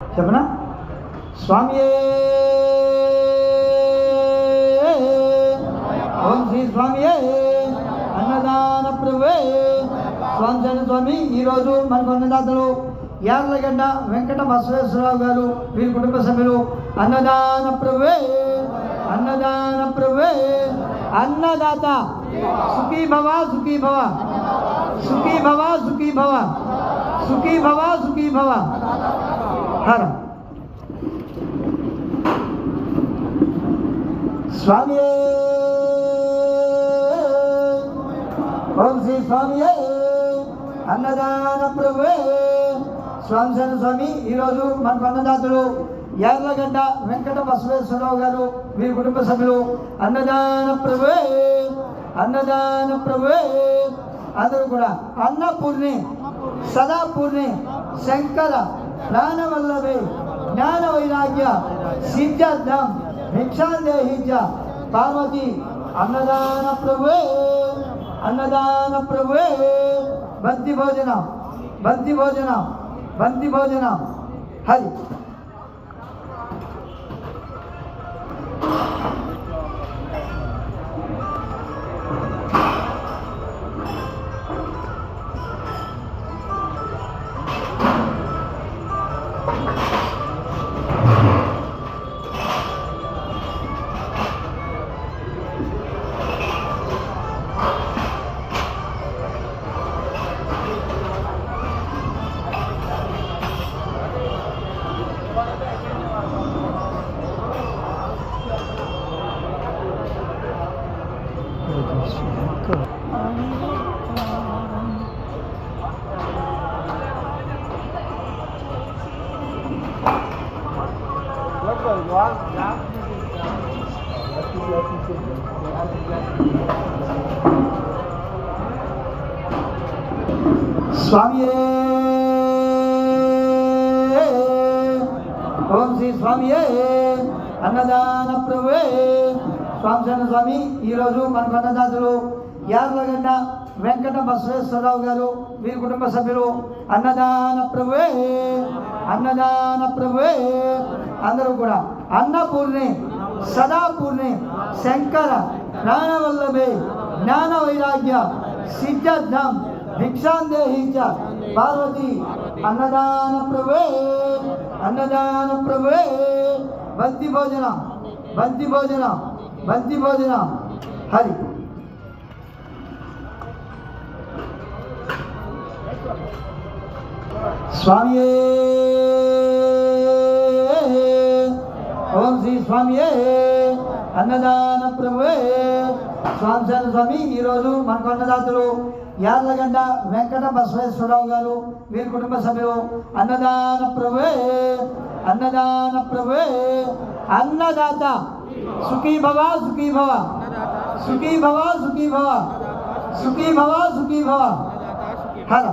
చెప్పనా? స్వామి ఓం శ్రీ స్వామి అన్నదాన ప్రభువే! స్వామి చంద్ర స్వామి ఈరోజు మనకు అన్నదాతలు యార్లగడ్డ వెంకట బసవేశ్వరరావు గారు వీరి కుటుంబ సభ్యులు. అన్నదాన ప్రభువే! అన్నదాన ప్రభువే! అన్నదాత! సుఖీ భవ సుఖీ భవ! సుఖీ భవ సుఖీ భవ! సుఖీ భవ సుఖీ భవ! ఆహారం స్వామి ఓం శ్రీ స్వామి అన్నదాన ప్రభువే! స్వామి స్వామి ఈరోజు మన అన్నదాతలు యార్లగడ్డ వెంకట బసవేశ్వరరావు గారు మీ కుటుంబ సభ్యులు. అన్నదాన ప్రభువే! అన్నదాన ప్రభువే! అందరూ కూడా అన్నపూర్ణి సదాపూర్ణి శంకర ప్రాణవల్లభే జ్ఞాన వైరాగ్య సిద్ధార్థం భిక్షాందేహించ పార్వతి అన్నదాన ప్రభువే అన్నదాన ప్రభువే బంతి భోజనం బంతి భోజనం బంతి భోజనం హరి స్వామి ఓం శ్రీ స్వామి అన్నదాన ప్రభువే స్వామి స్వామి ఈరోజు మన అన్నదాతలు యార్లగడ్డ వెంకట బసవేశ్వరరావు గారు వీరి కుటుంబ సభ్యులు అన్నదాన ప్రభువే అన్నదాన ప్రభువే. అందరూ కూడా అన్నపూర్ణి సదాపూర్ణి శంకర ప్రాణవల్లభే జ్ఞాన వైరాగ్య సిద్ధార్థం భిక్షాందేహించ పార్వతి అన్నదాన ప్రభువే అన్నదాన ప్రభువే. బంతి భోజనం బంతి భోజనం. బంతి భోజనం. హరి. స్వామి ఓం శ్రీ స్వామి అన్నదాన ప్రభువే. స్వామి శరణ స్వామి ఈరోజు మనకు అన్నదాతలు యార్లగడ్డ వెంకట బసవేశ్వరరావు గారు వీరి కుటుంబ సభ్యులు. అన్నదాన ప్రభువే. అన్నదాన ప్రభువే. అన్నదాత. సుఖీ భవ సుఖీ భవ సుఖీ భవ సుఖీ భవ సుఖీ భవ సుఖీ భవ హర